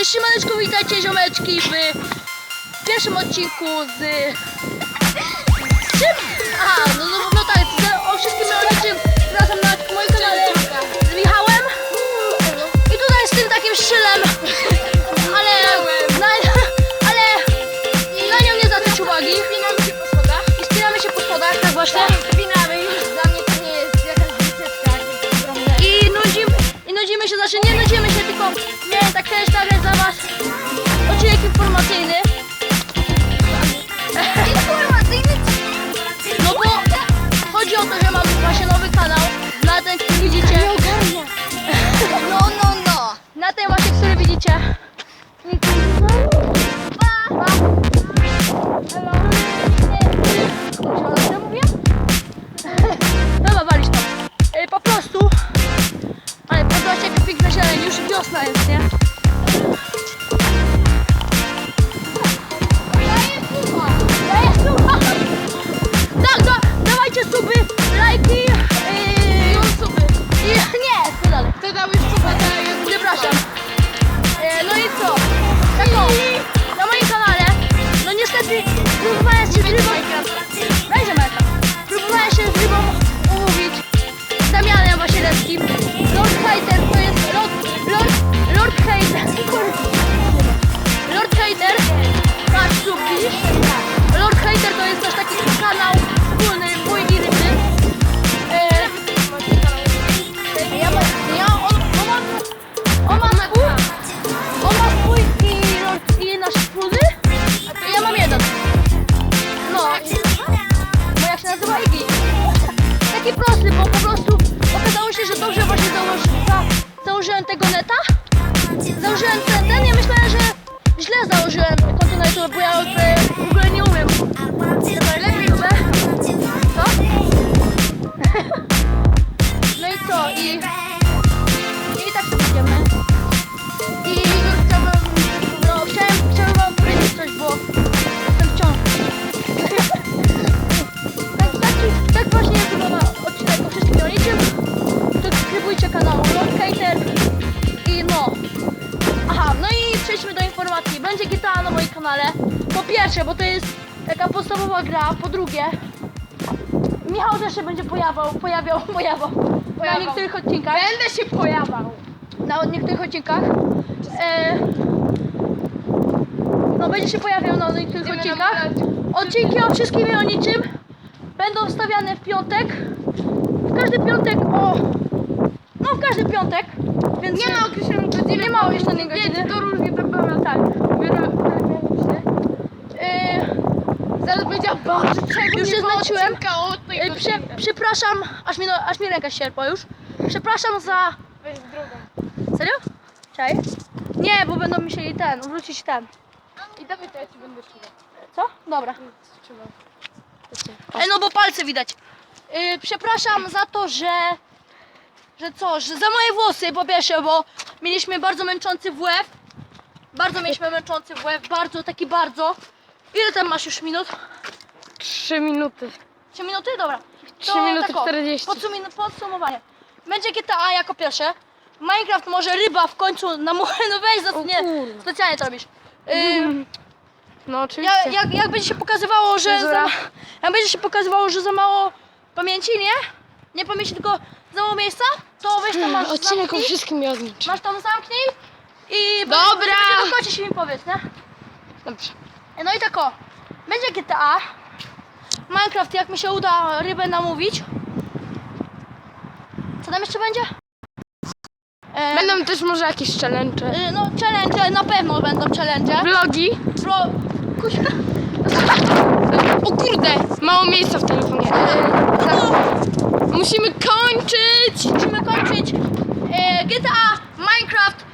Cześć siemaneczko, witajcie ziomeczki w pierwszym odcinku z... Czym? mówię? Dobra, walić to. E, Po prostu, ale podoba się jak piękna zieleń, już wiosna jest, nie? Źle założyłem konto na YouTube, bo ja e, w kanale. Po pierwsze, bo to jest taka podstawowa gra. Po drugie, Michał też się będzie pojawiał, pojawiał, pojawiał na Pojawiał. niektórych odcinkach. Będę się pojawiał. Na niektórych odcinkach. E, no będzie się pojawiał na niektórych Będziemy odcinkach. Odcinki o wszystkim i o niczym będą wstawiane w piątek. W każdy piątek o... No w każdy piątek. Więc Nie ma określonej godziny. Nie ma określonej godziny. to różnie tak powiem. Tak. E, Zaraz będzie bardzo czego Już nie tej e, prze, przepraszam, aż mi, no, aż mi ręka sierpła już. Przepraszam za... Weź drugą. Serio? Czaj? Nie, bo będą musieli ten, wrócić ten. I dawaj to ja ci będę trzymał. Co? Dobra. Trzymał. E, no bo palce widać. Yy, przepraszam za to, że. Że co? Że za moje włosy po pierwsze, bo mieliśmy bardzo męczący WF. Bardzo mieliśmy męczący WF, bardzo, taki bardzo. Ile tam masz już minut? 3 minuty. 3 minuty? Dobra. Trzy minuty tak o, 40. Podsum- podsumowanie. Będzie GTA jako pierwsze. Minecraft może ryba w końcu na mu... No weź, za, O nie, specjalnie to robisz. Yy, No oczywiście. Ja, jak, jak będzie się pokazywało, że za, jak będzie się pokazywało, że za mało pamięci, nie? Nie pamięci, tylko za mało miejsca, to weź tam masz Odcinek o zamknij, wszystkim i o niczym. masz tam zamknij i Dobra. dokończyć i mi powiedz, nie? Dobrze. No i tak o, będzie GTA, Minecraft, jak mi się uda rybę namówić. Co tam jeszcze będzie? E, Będą też może jakieś challenge. y, no challenge, na pewno będą challenge. Vlogi. Kuźwa. O kurde! Mało miejsca w telefonie. No, Musimy kończyć! musimy kończyć e, GTA, Minecraft